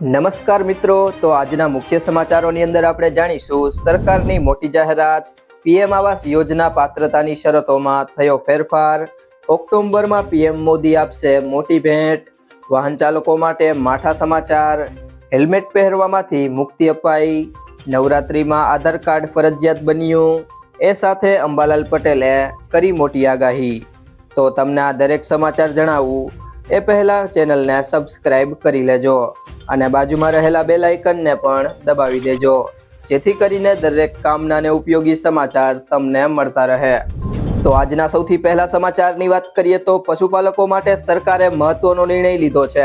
નમસ્કાર મિત્રો, તો આજના મુખ્ય સમાચારોની અંદર આપણે જાણીશું, સરકારની મોટી જાહેરાત, પીએમ આવાસ યોજના પાત્રતાની શરતોમાં થયો ફેરફાર, ઓક્ટોબરમાં પીએમ મોદી આપશે મોટી ભેટ, વાહન ચાલકો માટે માઠા સમાચાર, હેલ્મેટ પહેરવામાંથી મુક્તિ અપાઈ, નવરાત્રિમાં આધાર કાર્ડ ફરજિયાત બન્યું, એ સાથે અંબાલાલ પટેલે કરી મોટી આગાહી. તો તમને આ દરેક સમાચાર જણાવું, એ પહેલાં ચેનલને સબસ્ક્રાઈબ કરી લેજો. અને બાજુમાં રહેલા બેલ આઇકનને પણ દબાવી દેજો. જેથી કરીને દરેક કામના ને ઉપયોગી સમાચાર તમને મળતા રહે. તો આજના સૌથી પહેલા સમાચારની વાત કરીએ તો પશુપાલકો માટે સરકારે મહત્વનો નિર્ણય લીધો છે,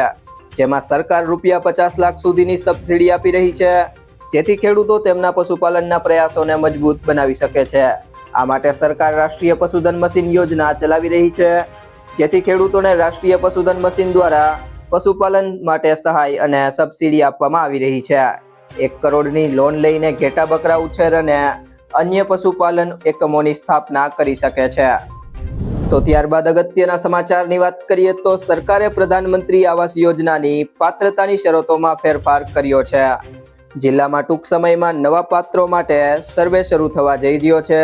જેમાં સરકાર રૂપિયા પચાસ લાખ સુધીની સબસિડી આપી રહી છે, જેથી ખેડૂતો તેમના પશુપાલનના પ્રયાસોને મજબૂત બનાવી શકે છે. આ માટે સરકાર રાષ્ટ્રીય પશુધન મશીન યોજના ચલાવી રહી છે, જેથી ખેડૂતોને રાષ્ટ્રીય પશુધન મશીન દ્વારા પશુપાલન માટે સહાય અને સબસિડી આપવામાં આવી રહી છે. એક કરોડની લોન લઈને ઘેટા બકરા ઉછેર અને અન્ય પશુપાલન એકમોની સ્થાપના કરી શકે છે. તો ત્યારબાદ અગત્યના સમાચારની વાત કરીએ તો સરકારે પ્રધાનમંત્રી આવાસ યોજનાની પાત્રતાની શરતોમાં ફેરફાર કર્યો છે. જિલ્લામાં ટૂંક સમયમાં નવા પાત્રો માટે સર્વે શરૂ થવા જઈ રહ્યો છે.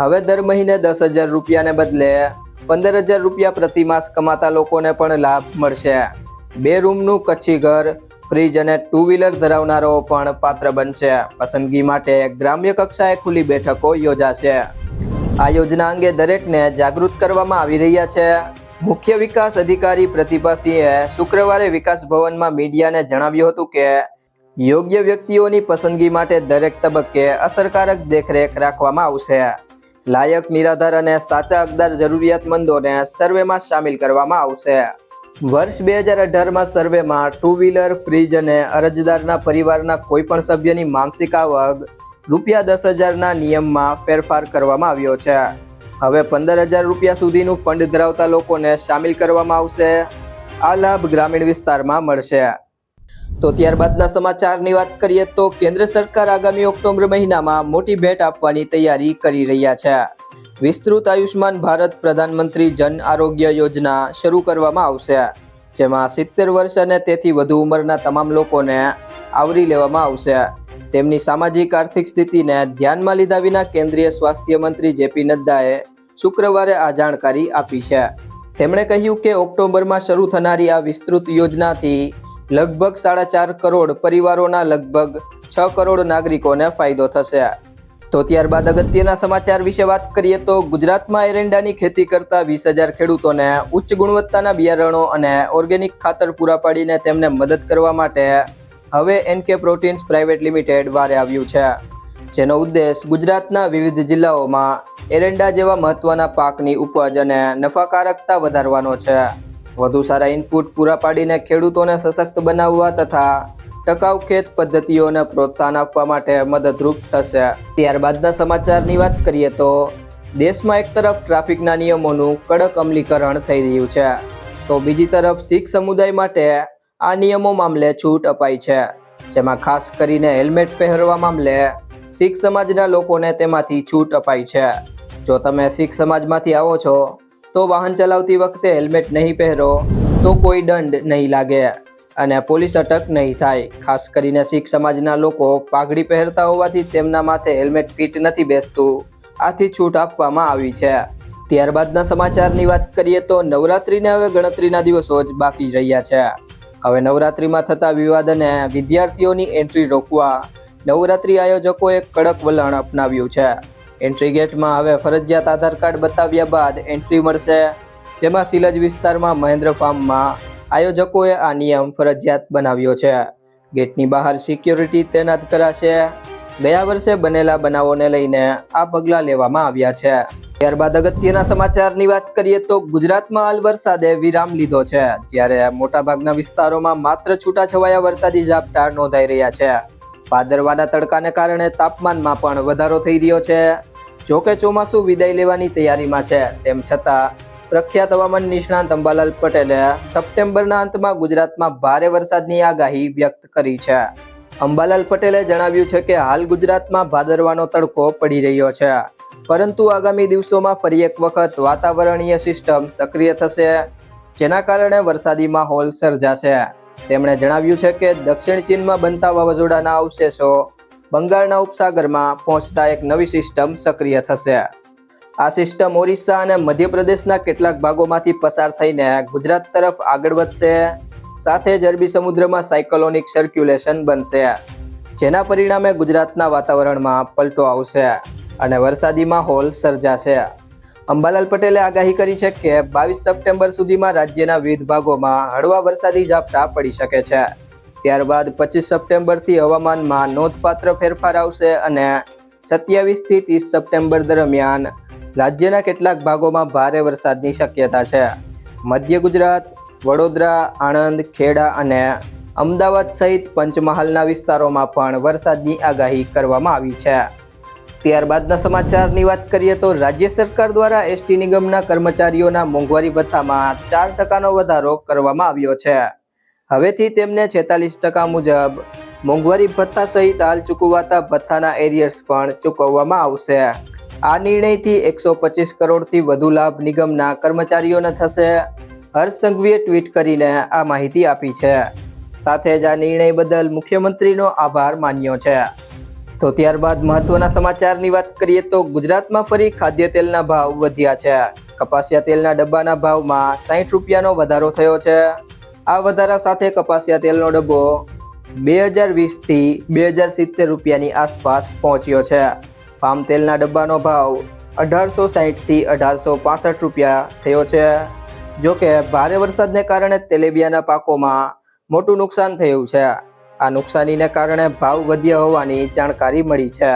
હવે દર મહિને દસ હજાર રૂપિયાને બદલે પંદર હજાર રૂપિયા પ્રતિમાસ કમાતા લોકોને પણ લાભ મળશે. બે રૂમનું કચ્છી ઘર, ફ્રીજ અને ટુ વ્હીલર ધરાવનારો પણ પાત્ર બનશે. પસંદગી માટે ગ્રામ્ય કક્ષાએ ખુલ્લી બેઠકો યોજાશે. આ યોજના અંગે દરેકને જાગૃત કરવામાં આવી રહ્યા છે. મુખ્ય વિકાસ અધિકારી પ્રતિભાસિંહે શુક્રવારે વિકાસ ભવનમાં મીડિયાને જણાવ્યું હતું કે, યોગ્ય વ્યક્તિઓની પસંદગી માટે દરેક તબક્કે અસરકારક દેખરેખ રાખવામાં આવશે. લાયક, નિરાધાર અને સાચા હકદાર જરૂરિયાતમંદોને સર્વેમાં સામેલ કરવામાં આવશે. વર્ષ બે હજાર અઢારમાં સર્વેમાં ટુ વ્હીલર ફ્રીજ અને અરજદારના પરિવારના કોઈપણ સભ્યની માનસિક આવક રૂપિયા દસ હજારના નિયમમાં ફેરફાર કરવામાં આવ્યો છે. હવે પંદર હજાર રૂપિયા સુધીનું ફંડ ધરાવતા લોકોને સામેલ કરવામાં આવશે. આ લાભ ગ્રામીણ વિસ્તારમાં મળશે. તો ત્યારબાદના સમાચારની વાત કરીએ તો કેન્દ્ર સરકાર આગામી ઓક્ટોબર મહિનામાં મોટી ભેટ આપવાની તૈયારી કરી રહ્યા છે. વિસ્તૃત આયુષ્માન ભારત પ્રધાનમંત્રી જન આરોગ્ય યોજના શરૂ કરવામાં આવશે. જેમાં સિત્તેર વર્ષ અને તેથી વધુ ઉંમરના તમામ લોકોને આવરી લેવામાં આવશે. તેમની સામાજિક આર્થિક સ્થિતિને ધ્યાનમાં લીધા વિના કેન્દ્રીય સ્વાસ્થ્ય મંત્રી જેપી નડ્ડાએ શુક્રવારે આ જાણકારી આપી છે. તેમણે કહ્યું કે ઓક્ટોબરમાં શરૂ થનારી આ વિસ્તૃત યોજનાથી લગભગ સાડા ચાર કરોડ પરિવારોના લગભગ છ કરોડ નાગરિકોને ફાયદો થશે. તો ત્યારબાદ અગત્યના સમાચાર વિશે વાત કરીએ તો ગુજરાતમાં એરંડાની ખેતી કરતા વીસ હજાર ખેડૂતોને ઉચ્ચ ગુણવત્તાના બિયારણો અને ઓર્ગેનિક ખાતર પૂરા પાડીને તેમને મદદ કરવા માટે હવે એનકે પ્રોટીન્સ પ્રાઇવેટ લિમિટેડ વારે આવ્યું છે. જેનો ઉદ્દેશ ગુજરાતના વિવિધ જિલ્લાઓમાં એરંડા જેવા મહત્વના પાકની ઉપજ અને નફાકારકતા વધારવાનો છે. વધુ સારા ઇનપુટ પૂરા પાડીને ખેડૂતોને સશક્ત બનાવવા તથા ટકાઉ ખેત પદ્ધતિઓને પ્રોત્સાહન આપવા માટે મદદરૂપ થશે. ત્યારબાદના સમાચારની વાત કરીએ તો, દેશમાં એક તરફ ટ્રાફિકના નિયમોનું કડક અમલીકરણ થઈ રહ્યું છે, તો બીજી તરફ શીખ સમુદાય માટે આ નિયમો મામલે છૂટ અપાઈ છે, જેમાં ખાસ કરીને હેલ્મેટ પહેરવા મામલે શીખ સમાજના લોકોને તેમાંથી છૂટ અપાઈ છે. જો તમે શીખ સમાજમાંથી આવો છો, તો વાહન ચલાવતી વખતે હેલ્મેટ નહીં પહેરો, તો કોઈ દંડ નહીં લાગે. અને પોલીસ અટક નહીં થાય. ખાસ કરીને શીખ સમાજના લોકો પાઘડી પહેરતા હોવાથી તેમના માથે હેલ્મેટ ફિટ નથી બેસતું. આથી છૂટ આપવામાં આવી છે. ત્યારબાદના સમાચારની વાત કરીએ તો નવરાત્રિને હવે ગણતરીના દિવસો જ બાકી રહ્યા છે. હવે નવરાત્રિમાં થતા વિવાદ અને વિદ્યાર્થીઓની એન્ટ્રી રોકવા નવરાત્રિ આયોજકોએ કડક વલણ અપનાવ્યું છે. એન્ટ્રી ગેટમાં હવે ફરજિયાત આધાર કાર્ડ બતાવ્યા બાદ એન્ટ્રી મળશે, જેમાં સિલજ વિસ્તારમાં મહેન્દ્ર ફાર્મમાં આયોજકોએ આ નિયમ ફરજિયાત બનાવ્યો છે. ગેટની બહાર સિક્યોરિટી તૈનાત કરાશે. ગયા વર્ષે બનેલા બનાવોને લઈને આ પગલાં લેવામાં આવ્યા છે. ત્યારબાદ અગત્યના સમાચારની વાત કરીએ તો ગુજરાતમાં હાલ વરસાદે વિરામ લીધો છે. જ્યારે મોટાભાગના વિસ્તારોમાં માત્ર છૂટાછવાયા વરસાદી ઝાપટા નોંધાઈ રહ્યા છે. ભાદરવાના તડકાને કારણે તાપમાનમાં પણ વધારો થઈ રહ્યો છે. જોકે ચોમાસું વિદાય લેવાની તૈયારીમાં છે. તેમ છતાં પ્રખ્યાત હવામાન નિષ્ણાંત અંબાલાલ પટેલે સપ્ટેમ્બરના અંતમાં ગુજરાતમાં ભારે વરસાદની આગાહી વ્યક્ત કરી છે. અંબાલાલ પટેલે જણાવ્યું છે કે હાલ ગુજરાતમાં ભાદરવાનો તડકો પડી રહ્યો છે. પરંતુ આગામી દિવસોમાં ફરી એક વખત વાતાવરણીય સિસ્ટમ સક્રિય થશે, જેના કારણે વરસાદી માહોલ સર્જાશે. તેમણે જણાવ્યું છે કે દક્ષિણ ચીનમાં બનતા વાવાઝોડાના અવશેષો બંગાળના ઉપસાગરમાં પહોંચતા એક નવી સિસ્ટમ સક્રિય થશે. આ સિસ્ટમ ઓરિસ્સા અને મધ્યપ્રદેશના કેટલાક ભાગોમાંથી પસાર થઈને ગુજરાત તરફ આગળ વધશે. સાથે જ અરબી સમુદ્રમાં સાયકલોનિક સર્ક્યુલેશન બનશે, જેના પરિણામે ગુજરાતના વાતાવરણમાં પલટો આવશે અને વરસાદી માહોલ સર્જાશે. અંબાલાલ પટેલે આગાહી કરી છે કે બાવીસ સપ્ટેમ્બર સુધીમાં રાજ્યના વિવિધ ભાગોમાં હળવા વરસાદી ઝાપટા પડી શકે છે. ત્યારબાદ પચીસ સપ્ટેમ્બરથી હવામાનમાં નોંધપાત્ર ફેરફાર આવશે અને સત્યાવીસથી ત્રીસ સપ્ટેમ્બર દરમિયાન રાજ્યના કેટલાક ભાગોમાં ભારે વરસાદની શક્યતા છે. મધ્ય ગુજરાત, વડોદરા, આણંદ, ખેડા અને અમદાવાદ સહિત પંચમહાલના વિસ્તારોમાં પણ વરસાદની આગાહી કરવામાં આવી છે. ત્યારબાદના સમાચારની વાત કરીએ તો રાજ્ય સરકાર દ્વારા એસટી નિગમના કર્મચારીઓના મોંઘવારી ભથ્થામાં ચાર ટકાનો વધારો કરવામાં આવ્યો છે. હવેથી તેમને છેતાલીસ ટકા મુજબ મોંઘવારી ભથ્થા સહિત હાલ ચૂકવાતા ભથ્થાના એરિયર્સ પણ ચૂકવવામાં આવશે. આ નિર્ણયથી એકસો પચીસ કરોડથી વધુ લાભ નિગમના કર્મચારીઓને થશે. હર્ષ સંઘવીએ ટ્વીટ કરીને આ માહિતી આપી છે. સાથે જ આ નિર્ણય બદલ મુખ્યમંત્રીનો આભાર માન્યો છે. તો ત્યારબાદ મહત્વના સમાચારની વાત કરીએ તો ગુજરાતમાં ફરી ખાદ્ય તેલના ભાવ વધ્યા છે. કપાસિયા તેલના ડબ્બાના ભાવમાં સાહીઠ રૂપિયાનો વધારો થયો છે. આ વધારા સાથે કપાસિયા તેલનો ડબ્બો બે હજાર વીસથી બે હજાર સિત્તેર રૂપિયાની આસપાસ પહોંચ્યો છે. પામ તેલના ડબ્બાનો ભાવ અઢારસો સાહીઠથી અઢારસો પાસઠ રૂપિયા થયો છે. જો કે ભારે વરસાદને કારણે તેલેબિયાના પાકોમાં મોટું નુકસાન થયું છે. આ નુકસાનીને કારણે ભાવ વધ્યા હોવાની જાણકારી મળી છે.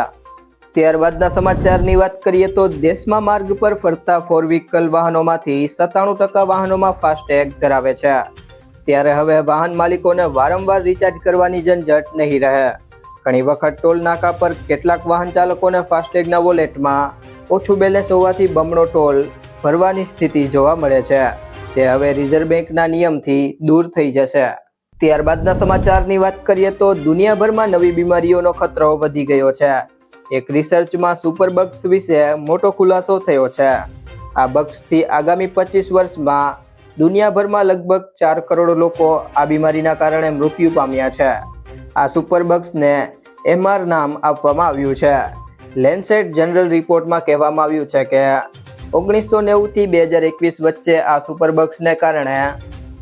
ત્યારબાદના સમાચારની વાત કરીએ તો દેશમાં માર્ગ પર ફરતા ફોર વ્હીકલ વાહનોમાંથી સત્તાણું ટકા વાહનોમાં ફાસ્ટેગ ધરાવે છે. ત્યારે હવે વાહન માલિકોને વારંવાર રિચાર્જ કરવાની ઝંઝટ નહીં રહે. ઘણી વખત ટોલ નાકા પર કેટલાક વાહન ચાલકોને ફાસ્ટેગના વોલેટમાં ઓછું બેલેન્સ હોવાથી બમણો ટોલ ભરવાની સ્થિતિ જોવા મળે છે. તે હવે રિઝર્વ બેંકના નિયમથી દૂર થઈ જશે. ત્યારબાદના સમાચારની વાત કરીએ તો દુનિયાભરમાં નવી બીમારીઓનો ખતરો વધી ગયો છે. એક રિસર્ચમાં સુપર બગ્સ વિશે મોટો ખુલાસો થયો છે. આ બગ્સથી આગામી પચીસ વર્ષમાં દુનિયાભરમાં લગભગ ચાર કરોડ લોકો આ બીમારીના કારણે મૃત્યુ પામ્યા છે. આ સુપરબક્સને એમઆર નામ આપવામાં આવ્યું છે. લેન્સેટ જનરલ રિપોર્ટમાં કહેવામાં આવ્યું છે કે, ઓગણીસો નેવુંથી બે હજાર એકવીસ વચ્ચે આ સુપરબક્સને કારણે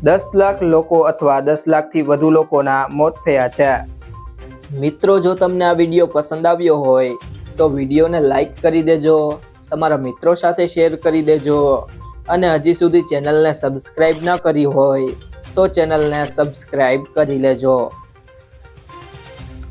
દસ લાખ લોકો અથવા દસ લાખથી વધુ લોકોના મોત થયા છે. મિત્રો, જો તમને આ વીડિયો પસંદ આવ્યો હોય, તો વિડીયોને લાઈક કરી દેજો, તમારા મિત્રો સાથે શેર કરી દેજો અને હજી સુધી ચેનલને સબસ્ક્રાઈબ ન કરી હોય, તો ચેનલને સબસ્ક્રાઈબ કરી લેજો.